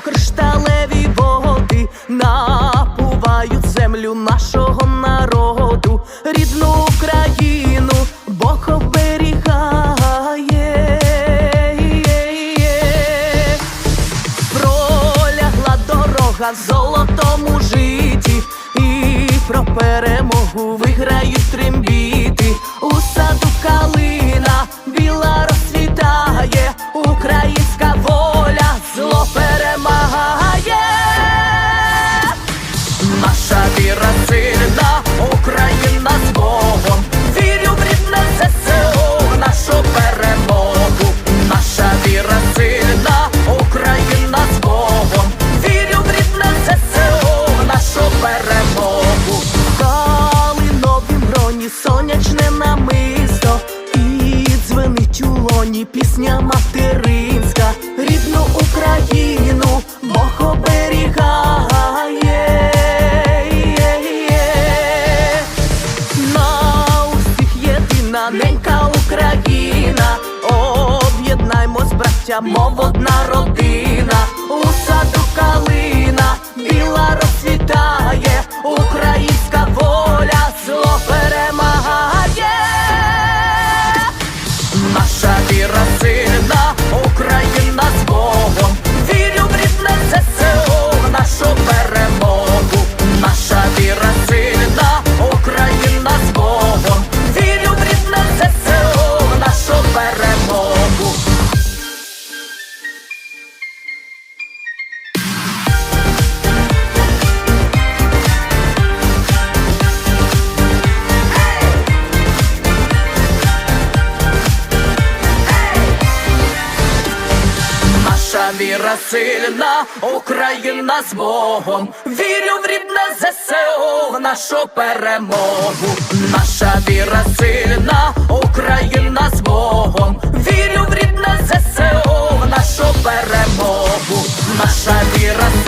Бо кришталеві води напувають землю нашого народу, рідну Україну, Бог оберігає, пролягла дорога в золотому житті, і про перемогу виграють тримбі. Віра Україна з Богом. Вірю в рідне ЗСУ, нашу перемогу. Наша віра Україна з Богом. Вірю в рідне ЗСУ, нашу перемогу. Калинові броні, сонячне намисто. І дзвенить у пісня материнська. Рідну Україну Бог оберігає. Єдина ненька Україна, об'єднаймось, браття, мов одна родина, у саду калина, біла розцвітає, українська воля зло перемагає. Наша віра сина, Україна віра сильна, Україна з Богом. Вірю в рідне ЗСУ, в нашу перемогу. Наша віра сильна, Україна з Богом. Вірю в рідне ЗСУ, в нашу перемогу. Наша віра.